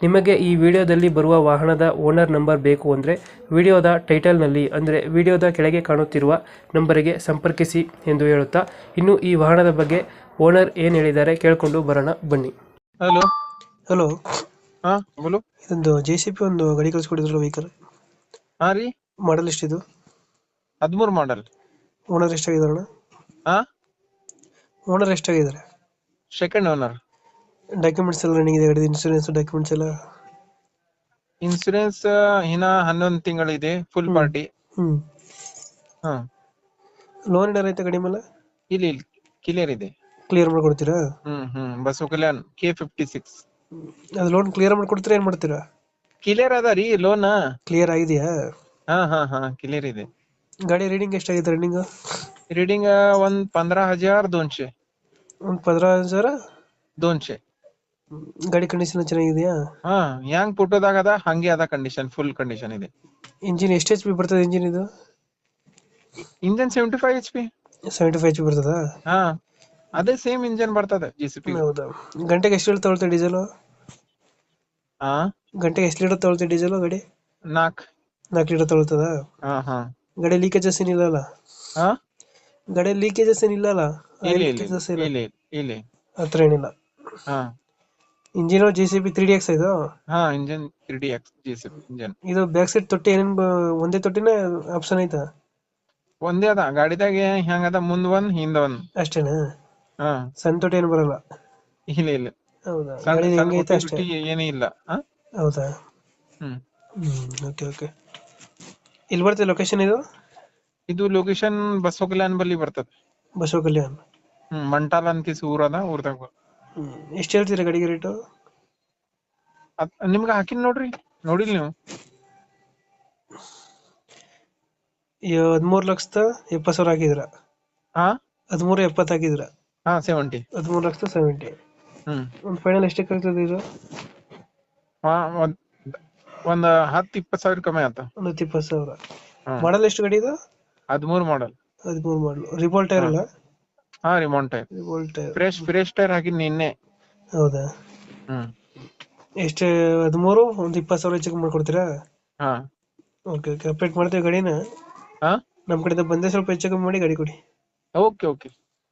ನಿಮಗೆ ಈ ವಿಡಿಯೋದಲ್ಲಿ ಬರುವ ವಾಹನದ ಓನರ್ ನಂಬರ್ ಬೇಕು ಅಂದರೆ ವಿಡಿಯೋದ ಟೈಟಲ್ನಲ್ಲಿ ಅಂದರೆ ವಿಡಿಯೋದ ಕೆಳಗೆ ಕಾಣುತ್ತಿರುವ ನಂಬರಿಗೆ ಸಂಪರ್ಕಿಸಿ ಎಂದು ಹೇಳುತ್ತಾ ಇನ್ನು ಈ ವಾಹನದ ಬಗ್ಗೆ ಓನರ್ ಏನು ಹೇಳಿದ್ದಾರೆ ಕೇಳಿಕೊಂಡು ಬರೋಣ ಬನ್ನಿ. ಹಲೋ. ಹಲೋ. ಹಾ ಬೋಲು ಇದೊಂದು ಜೆ ಸಿ ಪಿ ಒಂದು ಗಡಿ ಕಳಿಸ್ಕೊಡಿದ್ರಲ್ಲ ವೆಹಿಕಲ್ ಹಾಂ ರೀ. ಮಾಡಲ್ ಎಷ್ಟಿದು? ಹದಿಮೂರು ಮಾಡಲ್ ಓನರ್ ಎಷ್ಟಾಗಿದಾರಣ ಹಾ? ಓನರ್ ಎಷ್ಟಾಗಿದ್ದಾರೆ? ಸೆಕೆಂಡ್ ಓನರ್ ಡಾಕ್ಯುಮೆಂಟ್ಸ್ ಎಲ್ಲ ರನ್ನಿಂಗ್ ಇದೆ ಗಾಡಿ ಇನ್ಸೂರೆನ್ಸ್ ಡಾಕ್ಯುಮೆಂಟ್ಸ್ ಎಲ್ಲ ಇನ್ಸೂರೆನ್ಸ್ ಇನ್ನ ಹನ್ನೊಂದ್ ತಿಂಗಳಿದೆ ಫುಲ್ ಪಾರ್ಟಿ ಹ್ಞೂ ಹಾ ಲೋನ್ ಏನಾರ ಐತೆ ಗಾಡಿ ಮೇಲೆ ಇಲ್ಲಿ ಇಲ್ಲಿ ಕ್ಲಿಯರ್ ಇದೆ ಕ್ಲಿಯರ್ ಮಾಡ್ಕೊಡ್ತೀರಾ ಹ್ಮ್ ಹ್ಮ್ Basava Kalyan K fifty six ಅದು ಲೋನ್ ಕ್ಲಿಯರ್ ಮಾಡ್ಕೊಡ್ತೀರಾ ಏನು ಮಾಡ್ತೀರಾ ಕ್ಲಿಯರ್ ಅದ ರೀ ಲೋನ್ ಕ್ಲಿಯರ್ ಆಗಿದೆಯಾ ಹಾ ಹಾ ಹಾ ಕ್ಲಿಯರ್ ಇದೆ ಗಾಡಿ ರೀಡಿಂಗ್ ಎಷ್ಟಾಗಿದೆ ರನ್ನಿಂಗ್ ರೀಡಿಂಗ್ ಒಂದ್ पंधरा हजार दोनशे ಒಂದು ಪದ್ರ ಸಾವಿರ दोनशे ಗಾಡಿ ಕಂಡೀಷನ್ ಚೆನ್ನಾಗಿದೆಯಾ? ಹಾ ಹೆಂಗ್ ಪುಟ್ಟದಾಗ ಅದ ಹಂಗೆ ಅದ ಕಂಡೀಷನ್ ಫುಲ್ ಕಂಡೀಷನ್ ಇದೆ. ಇಂಜಿನ್ ಎಷ್ಟು ಎಚ್ ಪಿ ಬರ್ತದೆ ಇಂಜಿನ್ ಇದು? Engine seventy five H P seventy five H P ಬರ್ತದ? ಹಾ ಅದೇ ಸೇಮ್ ಇಂಜಿನ್ ಬರ್ತದೆ ಜಿ ಸಿ ಪಿ ಹೌದಾ? ಗಂಟೆಗೆ ಎಷ್ಟು ಲೀಟರ್ ತಗೊಳ್ತೆ ಡೀಸೆಲ್ ಹಾ ಗಂಟೆಗೆ ಎಷ್ಟು ಲೀಟರ್ ತಗೊಳ್ತೆ ಡೀಸೆಲ್ ಗಾಡಿ? ನಾಕ್ ನಾಲ್ಕು ಲೀಟರ್ ತಗೊಳ್ತದ? ಹಾ ಹಾ. ಗಾಡಿ ಲೀಕೇಜಸ್ ಏನಿಲ್ಲಲ್ಲ ಹಾ ಗಾಡಿ ಲೀಕೇಜಸ್ ಏನಿಲ್ಲಲ್ಲ ಇಲ್ಲ ಇಲ್ಲ? ಇಲ್ಲ ಇಲ್ಲ ಇಲ್ಲ. ಹತ್ರ ಏನಿಲ್ಲ. ಹಾ. Engine G C three D X ಇದು? ಹಾ engine three D X G C engine. ಇದು ಬ್ಯಾಕ್ ಸೈಡ್ ತೊಟ್ಟಿ ಏನೇನ್ ಬ- ಒಂದೇ ತೊಟ್ಟಿನ ಆಪ್ಷನ್ ಐತ? ಒಂದೇ ಅದ ಗಾಡಿದಾಗ ಹೆಂಗ ಅದ ಮುಂದ್ ಒಂದ್ ಹಿಂದ ಒಂದ್. ಅಷ್ಟೇನಾ? ಹಾ. ಸಣ್ಣ ತೊಟ್ಟಿ ಏನು ಬರಲ್ಲ? ಇಲ್ಲ ಇಲ್ಲ. ಹೌದಾ? ಸಣ್ಣ ಗಾಡಿ ಸಣ್ಣ ಹೆಂಗೈತೆ ಗುಟ್ಟಿ ಅಷ್ಟೇ? ಗುಟ್ಟಿ ಏನೂ ಇಲ್ಲ. ಹಾ ಹೌದಾ? ಹ್ಮ್. ಹ್ಮ್ ಓಕೆ ಓಕೆ. ಇಲ್ಲಿ ಬರ್ತದೆ ಲೊಕೇಶನ್ ಇದು? ಇದು ಲೊಕೇಶನ್ ಬಸವ ಕಲ್ಯಾಣ್ ಬಲ್ಲಿ ಬರ್ತದ. ಬಸವ ಕಲ್ಯಾಣ್ ಹ್ಮ್ ಮಂಟಾಲ್ ಅಂತ ಊರದ ಅದ ಊರ್ದಾಗ ಎಷ್ಟು ಹೇಳ್ತೀರ ಗಾಡಿಗೆ ರೇಟು ನಿಮ್ಗೆ ಹಾಕಿನ್ ನೋಡ್ರಿ. ನೋಡಿಲ್ ನೀವು? ಹದಿಮೂರು ಲಕ್ಷದ ಎಪ್ಪತ್ ಸಾವಿರ ಹಾಕಿದ್ರ? ಹಾ? ಹದಿಮೂರು ಎಪ್ಪತ್ ಹಾಕಿದ್ರ? ಹಾ ಸೆವೆಂಟಿ ಹದಿಮೂರು ಲಕ್ಷದ ಸೆವೆಂಟಿ ಹ್ಮ್. ಒಂದು ಫೈನಲ್ ಎಷ್ಟಕ್ಕೆ ಆಗ್ತದೆ ಇದು? ಹಾ ಒಂದ್ ಒಂದ್ ಹತ್ ಇಪ್ಪತ್ ಸಾವಿರ ಕಮ್ಮಿ ಆತ. ಒಂದ್ ಹತ್ತು ಇಪ್ಪತ್ತು ಸಾವಿರ. ಮಾಡಲ್ ಎಷ್ಟು ಗಾಡಿ ಇದು? ಹದಿಮೂರ್ ಮಾಡಲ್ ಹದಿಮೂರು ಮಾಡಲ್ ರಿಪೋರ್ಟ್ ಇರಲ್ಲ ಅಲ್ಲ? ಹಾ ರಿಮೌಂಟ್ ರಿಬೋಲ್ ಟೈರ್ ಫ್ರೆಶ್ ಫ್ರೆಶ್ ಟೈರ್ ಹಾಕಿ ನಿನ್ನೆ. ಹೌದಾ? ಹ್ಮ್. ಎಷ್ಟು ಹದಿಮೂರು? ಒಂದ್ ಇಪ್ಪತ್ತು ಸಾವಿರ ಹೆಚ್ಚಿಗೆ ಮಾಡ್ಕೊಡ್ತೀರಾ? ಹಾ. Okay okay. ಅಪ್ಡೇಟ್ ಮಾಡ್ತೀವಿ ಗಾಡಿನ? ಹಾ? ನಮ್ಮ ಕಡೆಯಿಂದ ಬಂದೇ ಸ್ವಲ್ಪ ಹೆಚ್ಚು ಕಮ್ಮಿ ಮಾಡಿ ಗಾಡಿ ಕೊಡಿ. Okay okay.